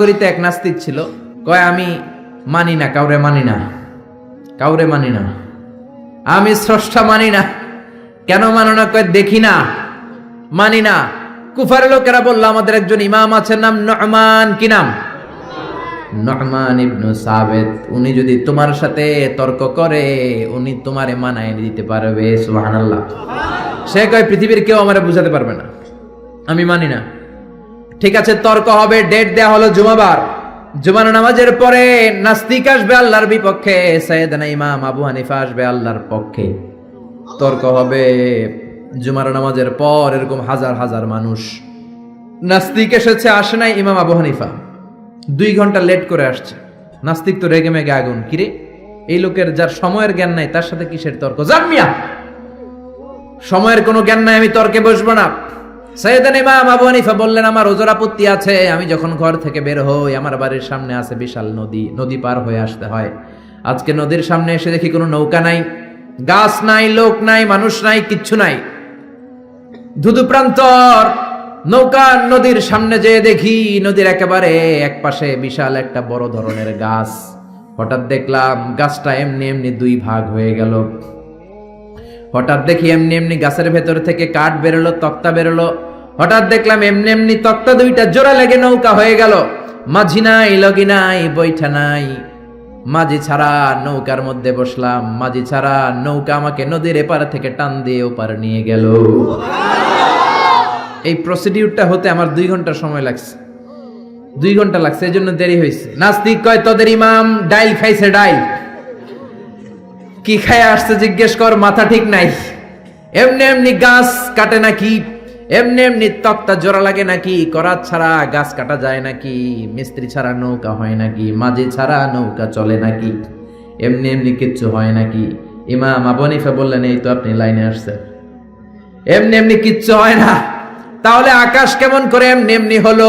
গরিতে এক নাস্তিক ছিল। কয়, আমি মানি না, কাউরে মানি না, কাউরে মানি না। আমি স্রষ্টা মানি না। কেন মানো না? কয়, দেখি না, মানি না। কুফার লোকেরা বলল, আমাদের একজন ইমাম আছেন, নাম নমান। কি নাম? নমান ইবনু সাবেত। উনি যদি তোমার সাথে তর্ক করে, উনি তোমারে মানায় দিতে পারবে সে কয়, পৃথিবীর কেউ আমারে বুঝাতে পারবে না। আমি মানি না। ঠিক আছে, তর্ক হবে ডেট দেয়া হলো জুমাবার। জুমানো নামাজের পরে নাস্তিক আসবে আল্লাহর বিপক্ষে সৈয়দনা ইমাম আবু হানিফা আসবে আল্লাহর পক্ষে। তর্ক হবে জুমার নামাজের পর, এরকম হাজার হাজার মানুষ। নাস্তিক এসেছে, আসে নাই ইমাম আবু হানিফা। দুই ঘণ্টা লেট করে আসছে। নাস্তিক তো রেগে মেগে আগুন, কিরে? এই লোকের যার সময়ের জ্ঞান নাই, তার সাথে কিসের তর্ক? জামিয়া সময়ের কোনো জ্ঞান নাই, আমি তর্কে বসবো না। সৈয়দান ইমাম আবু হানিফা বললেন, আমার ওজোর আপত্তি আছে। আমি যখন ঘর থেকে বের হই, আমার বাড়ির সামনে আছে বিশাল নদী। নদী পার হয়ে আসতে হয়। আজকে নদীর সামনে এসে দেখি কোনো নৌকা নাই। গাছ নাই, লোক নাই, মানুষ নাই, কিচ্ছু নাই। ধুধু প্রান্তর, নৌকা নদীর সামনে যেয়ে দেখি নদীর একেবারে এক পাশে বিশাল একটা বড় ধরনের গাছ। হঠাৎ দেখলাম গাছটা এমনি এমনি দুই ভাগ হয়ে গেল। হঠাৎ দেখি এমনি এমনি গাছের ভেতর থেকে কাঠ বেরোলো, তক্তা বেরোলো। হঠাৎ দেখলাম এমনি এমনি তক্তা দুইটা জোড়া লেগে নৌকা হয়ে গেল। মাঝি নাই, লগি নাই, বৈঠা নাই। মাঝি ছাড়া নৌকার মধ্যে বসলাম। মাঝি ছাড়া নৌকা আমাকে নদীর এপার থেকে টান দিয়ে ওপার নিয়ে গেল। এই প্রসিডিউরটা হতে আমার দুই ঘণ্টা সময় লাগছে। দুই ঘণ্টা লাগছে এই জন্য দেরি হয়েছে। নাস্তিক কয়, তোদের ইমাম ডাইল খাইছে ডাইল। কি খায় আসছে জিজ্ঞেস কর, মাথা ঠিক নাই। এমনি এমনি গাছ কাটে নাকি? এমনি এমনি তক্তা জোড়া লাগে নাকি? করাত ছাড়া গাছ কাটা যায় নাকি? মিস্ত্রি ছাড়া নৌকা হয় নাকি? মাঝে ছাড়া নৌকা চলে নাকি? এমনি এমনি কিচ্ছু হয় নাকি? ইমাম আবনিফা বললেন, এই তো আপনি লাইনে আসছেন। এমনি এমনি কিচ্ছু হয় না। তাহলে আকাশ কেমন করে? এমনি এমনি হলো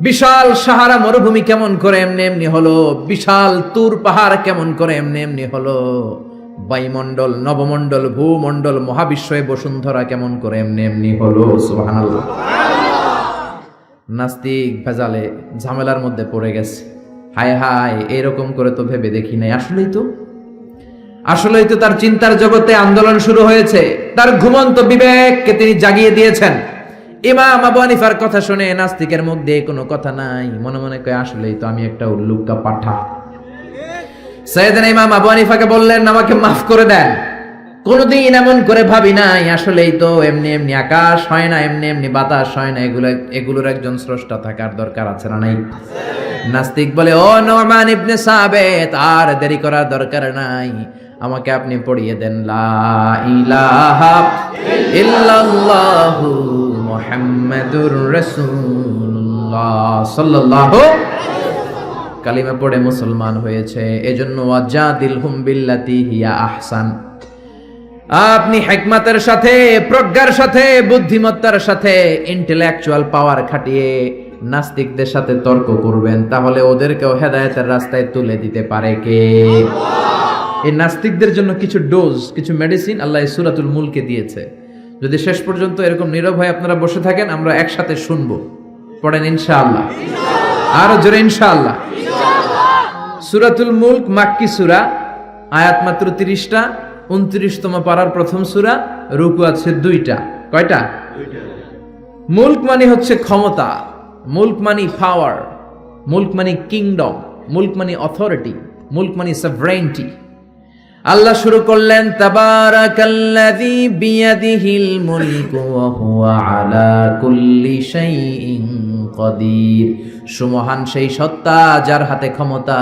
বিশাল সাহারা মরুভূমি কেমন করে এমনি এমনি হলো? বিশাল তুর পাহাড় কেমন করে এমনি এমনি হলো? বায়ুমণ্ডল, নবমণ্ডল, ভূমণ্ডল মহাবিশ্বয়ে বসুন্ধরা কেমন করে এমনি এমনি হলো? নাস্তিক ভেজালে ঝামেলার মধ্যে পড়ে গেছে। হায় হায়, এরকম করে তো ভেবে দেখি নাই। আসলেই তো। আসলেই তো তার চিন্তার জগতে আন্দোলন শুরু হয়েছে। তার ঘুমন্ত বিবেককে তিনি জাগিয়ে দিয়েছেন। ইমাম আবু হানিফার কথা শুনে নাস্তিকের মুখ দিয়ে কোনো কথা নাই। মনে মনে কয়, আসলেই তো আমি একটা উল্লুকা পাঠা। সৈয়দিন ইমাম আবু হানিফাকে বললেন, আমাকে মাফ করে দেন। কোনদিন এমন করে ভাবি নাই, আসলেই তো এমনি এমনি আকাশ হয় না, এমনি এমনি বাতাস হয় না, এগুলো, এগুলোর একজন স্রষ্টা থাকার দরকার আছে না নাই? নাস্তিক বলে, ও নোমান ইবনে সাবেত, আর দেরি করার দরকার নাই। আমাকে আপনি পড়িয়ে দেন, লা ইলাহা ইল্লাল্লাহু। মুহাম্মাদুর রাসূলুল্লাহ সাল্লাল্লাহু কালিমা পড়ে মুসলমান হয়েছে। এজন্য ওয়াজাদিল হুম বিল্লাতি হিয়া আহসান। আপনি হেকমাতের সাথে, প্রজ্ঞার সাথে, বুদ্ধিমত্তার সাথে ইন্টেলেকচুয়াল পাওয়ার খাটিয়ে নাস্তিকদের সাথে তর্ক করবেন, তাহলে ওদেরকেও হেদায়েতের রাস্তায় তুলে দিতে পারে কে? এই নাস্তিকদের জন্য কিছু ডোজ কিছু মেডিসিন আল্লাহ সুরাতুল মুলকে দিয়েছে। যদি শেষ পর্যন্ত এরকম নীরব হয়ে আপনারা বসে থাকেন, আমরা একসাথে শুনব। পড়েন ইনশাআল্লাহ। আরও জোরে ইনশাআল্লাহ। সুরাতুল মুলক, মাক্কি সুরা, আয়াত মাত্র তিরিশটা, উনত্রিশতম পাড়ার প্রথম সুরা, রুকু আছে দুইটা। কয়টা? মুলক মানে হচ্ছে ক্ষমতা, মুলক মানে পাওয়ার মুলক মানে কিংডম মুলক মানে অথরিটি মুলক মানে সভরেন্টি আল্লাহ শুরু করলেন আলা সুমহান সেই সত্তা যার হাতে ক্ষমতা,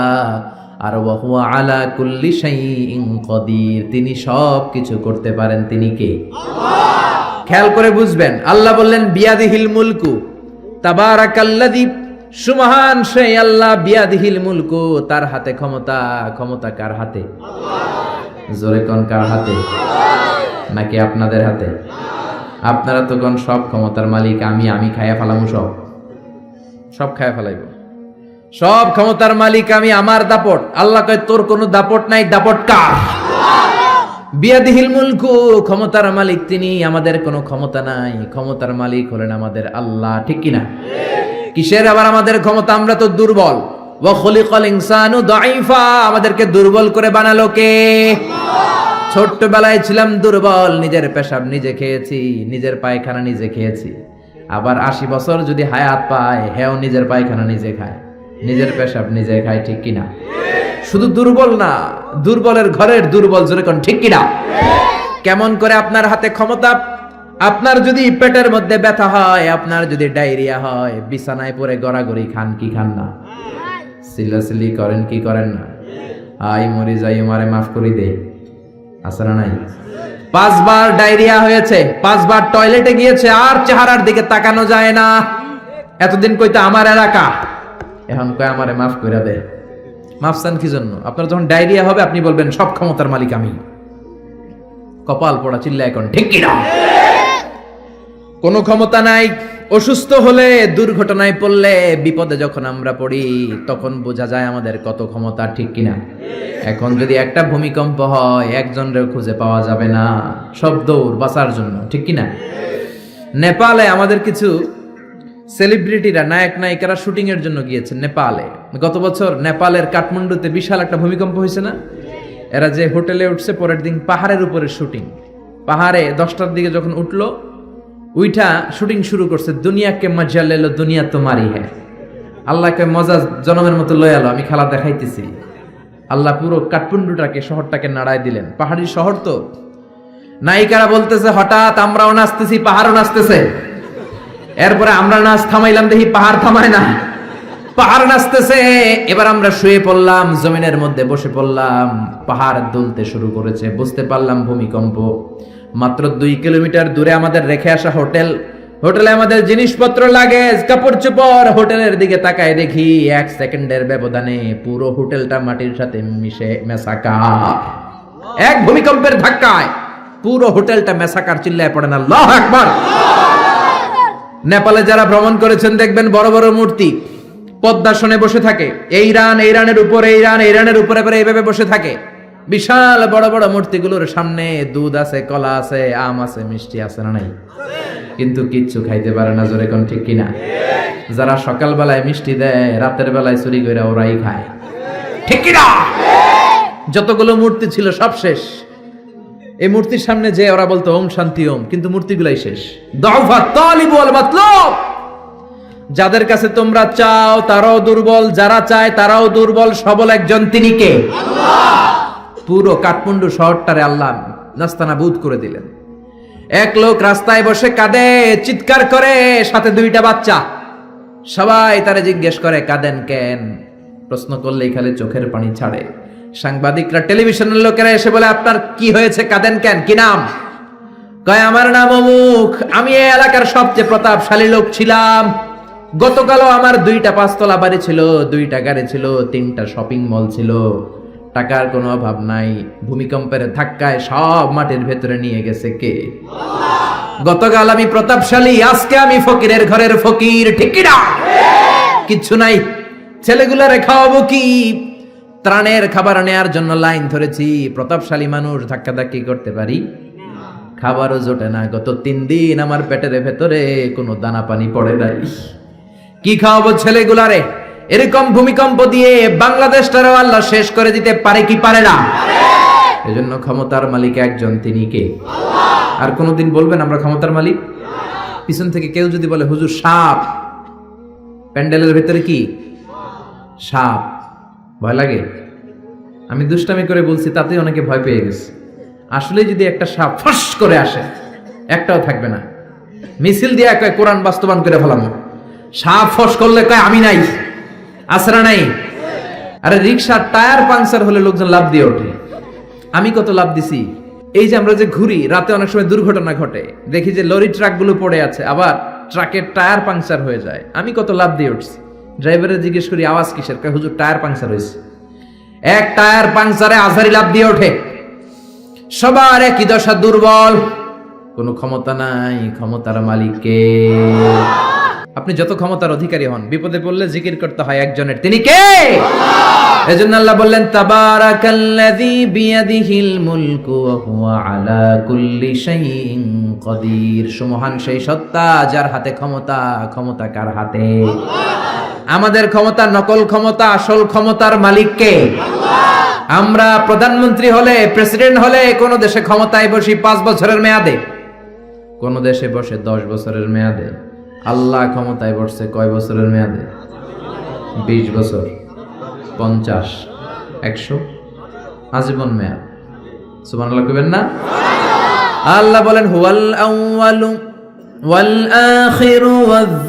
আর ওয়া আলা কুল্লি শাইইন কদির। তিনি সব কিছু করতে পারেন, তিনি কে? খেয়াল করে বুঝবেন, আল্লাহ বললেন, বিয়াদিহিল মুলকু, তাবারাকাল্লাযী সুমহান সেই আল্লাহ, বিয়াদিহিল মুলকু। তার হাতে ক্ষমতা ক্ষমতা কার হাতে? জোরে কোন কার হাতে? নাকি আপনাদের হাতে? আপনারা তো কোন সব ক্ষমতার মালিক, আমি আমি খাইয়া ফেলামু সব। সব খাইয়া ফেলাইব। সব ক্ষমতার মালিক আমি, আমার দাপট। আল্লাহ কয়, তোর কোনো দাপট নাই, দাপট কার? বিয়াদিহিল মুলকু, ক্ষমতার মালিক তিনি, আমাদের কোনো ক্ষমতা নাই। ক্ষমতার মালিক হলেন আমাদের আল্লাহ, ঠিক কিনা? কিসের আবার আমাদের ক্ষমতা? আমরা তো দুর্বল। দাইফা আমাদেরকে দুর্বল করে বানালো কে? ছোট্টবেলায় ছিলাম দুর্বল, নিজের পেশাব নিজে খেয়েছি, নিজের পায়খানা নিজে খেয়েছি। আবার আশি বছর যদি হায়াত পায়, হেও নিজের পায়খানা নিজে খায়। নিজের পেশাব নিজে খায়, ঠিক কিনা? শুধু দুর্বল না, দুর্বলের ঘরের দুর্বল যেরকম ঠিক কিনা? কেমন করে আপনার হাতে ক্ষমতা আপনার যদি পেটের মধ্যে ব্যথা হয়, আপনার যদি ডায়রিয়া হয়, বিছানায় পরে গড়াগড়ি খান কি খান না? সিলাসিলি করেন কি করেন না? আই মরি যাই মারে মাফ করি দে। না নাই? পাঁচবার ডায়রিয়া হয়েছে, পাঁচবার টয়লেটে গিয়েছে, আর চেহারার দিকে তাকানো যায় না। এতদিন কইতে আমার এলাকা। এখন কয় আমারে মাফ করে দে। মাফ চান কি জন্য? আপনার যখন ডায়রিয়া হবে, আপনি বলবেন, সব ক্ষমতার মালিক আমি। কপাল পড়া চিল্লা এখন ঠিক কিনা? কোনো ক্ষমতা নাই, অসুস্থ হলে দুর্ঘটনায় পড়লে বিপদে যখন আমরা পড়ি, তখন বোঝা যায় আমাদের কত ক্ষমতা ঠিক কিনা। এখন যদি একটা ভূমিকম্প হয় একজনের খুঁজে পাওয়া যাবে না, সব দৌড় বাঁচার জন্য, ঠিক কিনা? নেপালে আমাদের কিছু সেলিব্রিটিরা, নায়ক, নায়িকারা শুটিং এর জন্য গিয়েছে নেপালে। গত বছর নেপালের কাঠমান্ডুতে বিশাল একটা ভূমিকম্প হয়েছে না? এরা যে হোটেলে উঠছে, পরের দিন পাহাড়ের উপরে শুটিং। পাহাড়ে দশটার দিকে যখন উঠল উইঠা শুটিং শুরু করছে, দুনিয়াকে মজা লেলো, দুনিয়া তোমারই হ্যাঁ আল্লাহকে মজা জনমের মতো লয়ে আলো, আমি খেলা দেখাইতেছি। আল্লাহ পুরো কাঠমান্ডুটাকে শহরটাকে নাড়ায় দিলেন। পাহাড়ি শহর তো? নায়িকারা বলতেছে, হঠাৎ আমরাও নাচতেছি, পাহাড়ও নাচতেছে। এরপরে আমরা নাচ থামাইলাম, দেখি পাহাড় থামায় না। পাহাড় নাচতেছে, এবার আমরা শুয়ে পড়লাম, জমিনের মধ্যে বসে পড়লাম, পাহাড় দুলতে শুরু করেছে, বুঝতে পারলাম ভূমিকম্প। মাত্র দুই কিলোমিটার দূরে আমাদের রেখে আসা হোটেল। হোটেলে আমাদের জিনিসপত্র লাগে কাপড় চোপড়, হোটেলের দিকে তাকায় দেখি এক সেকেন্ডের ব্যবধানে পুরো হোটেলটা মাটির সাথে মিশে মেশাকা। এক ভূমিকম্পের ধাক্কায় পুরো হোটেলটা মেসাকার চিল্লায় পড়েন আল্লাহ আকবার! নেপালে যারা ভ্রমণ করেছেন দেখবেন বড় বড় মূর্তি পদ্মাসনে বসে থাকে। এই রান, এই রানের উপরে, এই রান, এই রানের উপরে পরে এইভাবে বসে থাকে। বিশাল বড় বড় মূর্তিগুলোর সামনে দুধ আছে, কলা আছে, আম আছে, মিষ্টি আছে না নাই? কিন্তু কিচ্ছু খাইতে পারে না, জোরে কোন ঠিক কিনা? যারা সকাল বেলায় মিষ্টি দেয়, রাতের বেলায় চুরি করে ওরাই খায়। ঠিক কিনা? যতগুলো মূর্তি ছিল সব শেষ। এই মূর্তির সামনে যে ওরা বলতো, ওম শান্তি ওম কিন্তু মূর্তিগুলাই শেষ। যাদের কাছে তোমরা চাও, তারাও দুর্বল, যারা চায়, তারাও দুর্বল, সবল একজন তিনি কে? পুরো কাঠমান্ডু শহরটারে আল্লাহ নাস্তানাবুদ করে দিলেন। এক লোক রাস্তায় বসে কাঁদে, চিৎকার করে, সাথে দুইটা বাচ্চা। সবাই তারা জিজ্ঞেস করে, কাঁদেন কেন? প্রশ্ন করলেই খালি চোখের পানি ছাড়ে। সাংবাদিকরা টেলিভিশনের লোকেরা এসে বলে, আপনার কি হয়েছে? কাঁদেন কেন? কি নাম? কয়, আমার নাম অমুক। আমি এই এলাকার সবচেয়ে প্রতাপশালী লোক ছিলাম। গতকালও আমার দুইটা পাঁচতলা বাড়ি ছিল, দুইটা গাড়ি ছিল, তিনটা শপিং মল ছিল। টাকার কোনো অভাব নাই, ভূমিকম্পের ধাক্কায় সব মাটির ভেতরে নিয়ে গেছে কে? গতকাল আমি প্রতাপশালী, আজকে আমি ফকিরের ঘরের ফকির, ঠিক কিনা? কিচ্ছু নাই। ছেলেগুলারে খাওয়াবো কি? ত্রাণের খাবার নেয়ার জন্য লাইন ধরেছি। প্রতাপশালী মানুষ ধাক্কাধাক্কি করতে পারি? খাবারও জোটে না। গত তিন দিন আমার পেটের ভেতরে কোনো দানা পানি পড়ে নাই। কি খাওয়াবো ছেলেগুলারে? এরকম ভূমিকম্প দিয়ে বাংলাদেশটারও আল্লাহ শেষ করে দিতে পারে কি পারে না? এজন্য ক্ষমতার মালিক একজন তিনি কে? আর কোনোদিন বলবেন আমরা ক্ষমতার মালিক? পিছন থেকে কেউ যদি বলে হুজুর সাপ। প্যান্ডেলের ভেতরে কি? সাপ। ভয় লাগে? আমি দুষ্টামি করে বলছি তাতে অনেকে ভয় পেয়ে গেছে। আসলে যদি একটা সাপ ফস করে আসে একটাও থাকবে না। মিছিল দিয়ে কয় কোরআন বাস্তবায়ন করে ফেলাম। সাপ ফস করলে কয় আমি নাই। আসরা নাই। আরে রিক্সার টায়ার পাংচার হলে লোকজন লাভ দিয়ে ওঠে। আমি কত লাভ দিছি। এই যে আমরা যে ঘুরি, রাতে অনেক সময় দুর্ঘটনা ঘটে। দেখি যে লরি ট্রাকগুলো পড়ে আছে, আবার ট্রাকের টায়ার পাংচার হয়ে যায়। আমি কত লাভ দিয়ে উঠছি। ড্রাইভারে জিজ্ঞেস করি, আওয়াজ কিসের? কয়, হুজুর, টায়ার পাংচার হয়েছে। এক টায়ার পাংচারে আজারি লাভ দিয়ে ওঠে। সবার একই দশা দুর্বল। কোনো ক্ষমতা নাই, ক্ষমতার মালিককে। আপনি যত ক্ষমতার অধিকারী হন, বিপদে পড়লে জিকির করতে হয় একজনের। তিনি কে? এজন্য আল্লাহ বললেন, তাবারাকাল্লাযী বিয়াদিহিল মুলকু ওয়া হুয়া আলা কুল্লি শাইইন কদির। সুমহান সেই সত্তা যার হাতে ক্ষমতা ক্ষমতা কার হাতে? আমাদের ক্ষমতা নকল ক্ষমতা, আসল ক্ষমতার মালিক কে? আমরা প্রধানমন্ত্রী হলে, প্রেসিডেন্ট হলে কোন দেশে ক্ষমতায় বসি পাঁচ বছরের মেয়াদে। কোন দেশে বসে দশ বছরের মেয়াদে। আল্লাহ ক্ষমতায় বসছে কয় বছরের মেয়াদে? বিশ বছর, পঞ্চাশ, একশো, আজীবন মেয়াদ। সুমান আল্লাহ কইবেন না? আল্লাহ বলেন, হুয়াল আউয়ালু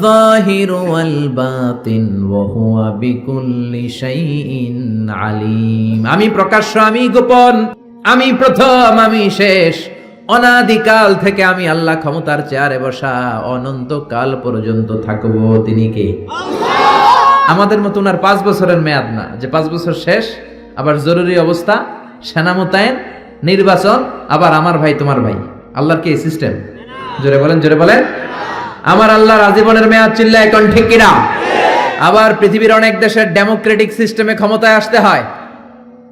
যাহিরু ওয়াল বাতিন ওয়া হুয়া বিকুল্লি আলিম। আমি প্রকাশ্য, আমি গোপন, আমি প্রথম, আমি শেষ। অনাদিকাল থেকে আমি আল্লাহ ক্ষমতার চেয়ারে বসা অনন্তকাল পর্যন্ত থাকব। তিনি কে? আমাদের মতো ওনার পাঁচ বছরের মেয়াদ না। যে পাঁচ বছর শেষ আবার জরুরি অবস্থা সেনা মোতায়েন নির্বাচন আবার আমার ভাই তোমার ভাই। আল্লাহর কি সিস্টেম জোরে বলেন জোরে বলেন। আমার আল্লাহর আজীবনের মেয়াদ চিল্লা এখন ঠিক কিনা? আবার পৃথিবীর অনেক দেশের ডেমোক্রেটিক সিস্টেমে ক্ষমতায় আসতে হয়।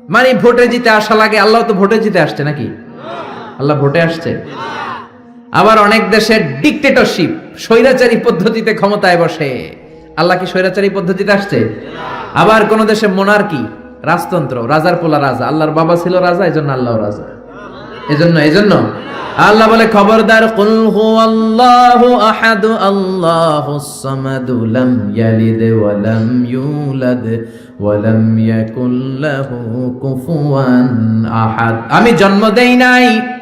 মানে ভোটে জিতে আসা লাগে আল্লাহ তো ভোটে জিতে আসছে নাকি? আল্লাহ ভোটে আসছে। আবার অনেক দেশের ডিকটেটরশিপ স্বৈরাচারী পদ্ধতিতে ক্ষমতায় বসে। আল্লাহ কি স্বৈরাচারী পদ্ধতিতে আসছে? আবার কোন দেশে মোনার্কি রাজতন্ত্র, রাজার পোলা রাজা। আল্লাহর বাবা ছিল রাজা, এজন্য আল্লাহ রাজা। এজন্য এজন্য। আল্লাহ বলে, খবরদার, কুল হুয়াল্লাহু আহাদ আল্লাহুস সামাদু, লাম ইয়ালিদ ওয়া লাম ইউলাদ ওয়া ইয়াকুল লাহু কুফুয়ান আহাদ। আমি জন্ম দেই নাই।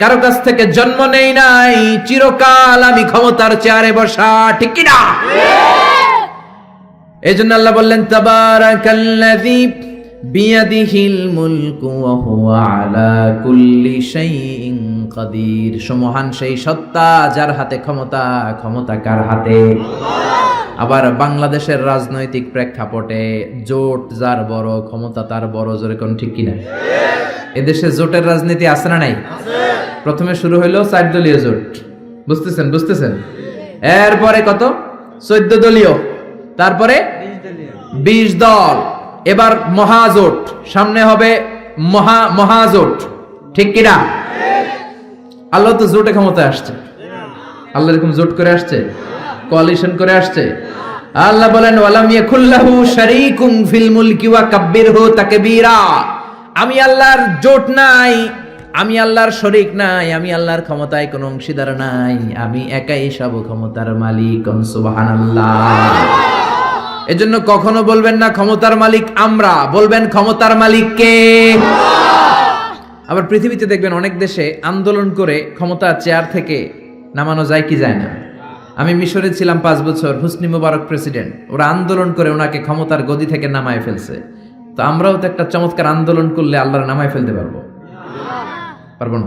কারও কাছ থেকে জন্ম নেই নাই, চিরকাল আমি ক্ষমতার চেয়ারে বসা, ঠিক কি না এই জন্য আল্লাহ বললেন, তাবারাকাল্লাযী বিয়াদিহিল মুলকু ওয়া হুয়া আলা কুল্লি শাইইন কাদির। সমহান সেই সত্তা যার হাতে ক্ষমতা ক্ষমতা কার হাতে? আবার বাংলাদেশের রাজনৈতিক প্রেক্ষাপটে জোট যার বড়, ক্ষমতা তার বড়, জোরে কোন ঠিক কিনা? এদেশে জোটের রাজনীতি আছে না নাই? প্রথমে শুরু হইল চার দলীয় জোট। বুঝতেছেন বুঝতেছেন? এরপরে কত? চোদ্দ দলীয়। তারপরে বিশ দল। এবার মহাজোট। সামনে হবে মহা, মহাজোট। ঠিক কিনা আল্লাহ তো জোটে ক্ষমতা আসছে। আল্লাহ এরকম জোট করে আসছে? কোয়ালিশন করে আসছে? আল্লাহ বলেন, ওয়ালাম ইয়াকুল্লাহু শারীকুম ফিল মুলকি ওয়া কাব্বিরহু তাকবীরা। আমি আল্লাহর জোট নাই, আমি আল্লাহর শরিক নাই, আমি আল্লাহর ক্ষমতায় কোনো অংশীদার নাই, আমি একাই সব ক্ষমতার মালিক এজন্য কখনো বলবেন না ক্ষমতার মালিক আমরা, বলবেন ক্ষমতার মালিক কে? আবার পৃথিবীতে দেখবেন অনেক দেশে আন্দোলন করে ক্ষমতার চেয়ার থেকে নামানো যায় কি যায় না। আমি মিশরে ছিলাম পাঁচ বছর, হুসনি মুবারক প্রেসিডেন্ট, ওরা আন্দোলন করে ওনাকে ক্ষমতার গদি থেকে নামায় ফেলছে। তো আমরাও তো একটা চমৎকার আন্দোলন করলে আল্লাহর নামায় ফেলতে পারব। পারব না?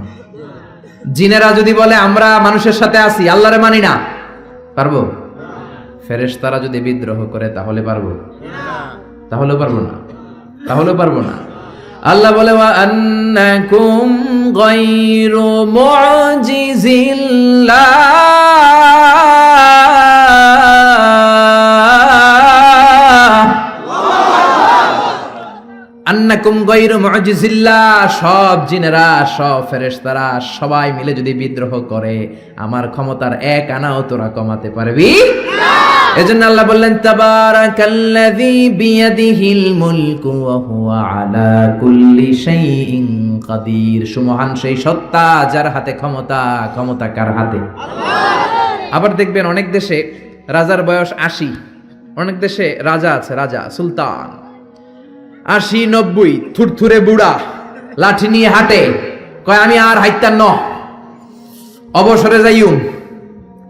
জিনেরা যদি বলে, আমরা মানুষের সাথে আছি, আল্লাহরে মানি না। পারব? ফেরেশতারা যদি বিদ্রোহ করে, তাহলে পারব? তাহলেও পারব না। তাহলেও পারব না। আল্লাহ বলে আন্নাকুম গায়রু মুজিজিল্লাহ আন্নাকুম গায়রু মুজিজিল্লাহ, সব জিনেরা, সব সবাই মিলে যদি বিদ্রোহ করে, আমার ক্ষমতার এক আনাও তোরা কমাতে পারবি? এজন্য আল্লাহ বললেন বিয়াদিহিল মুলকু ওয়া হুয়া আলা কুল্লি শাইইন কাদির। সুমহান সেই সত্তা যার হাতে ক্ষমতা ক্ষমতা কার হাতে? আবার দেখবেন অনেক দেশে রাজার বয়স আশি, অনেক দেশে রাজা আছে, রাজা, সুলতান। আশি নব্বই থুরথুরে বুড়া লাঠি নিয়ে হাঁটে। কয় আমি আর হাইতার ন। অবসরে যাইউম।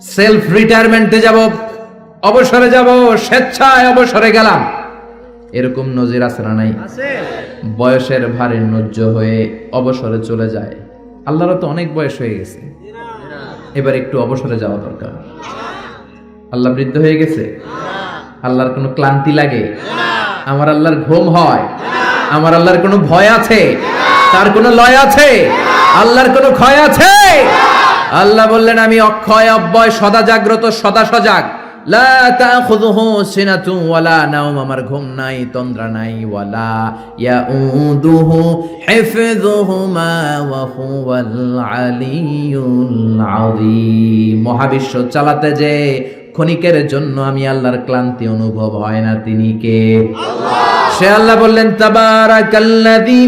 সেলফ রিটায়ারমেন্টে যাব। অবসরে যাব স্বেচ্ছায় অবসরে গেলাম। এরকম নজির আছে না নাই? বয়সের ভারে নজ্জ হয়ে অবসরে চলে যায়। আল্লাহর তো অনেক বয়স হয়ে গেছে। এবার একটু অবসরে যাওয়া দরকার। আল্লাহ বৃদ্ধ হয়ে গেছে? আল্লাহর কোনো ক্লান্তি লাগে? আমার আল্লাহর ঘুম হয়। আমার আল্লাহর কোনো ভয় আছে? তার কোনো লয় আছে? আল্লাহর কোনো ক্ষয় আছে? আল্লাহ বললেন, আমি অক্ষয়, অব্যয়, সদা জাগ্রত, সদা সজাগ। আমার ঘুম নাই, তন্দ্রা নাই, ওয়ালা মহাবিশ্ব চালাতে যে ক্ষণিকের জন্য আমি আল্লাহর ক্লান্তি অনুভব হয় না তিনি কে? সে আল্লাহ বললেন তাবারাকাল্লাযী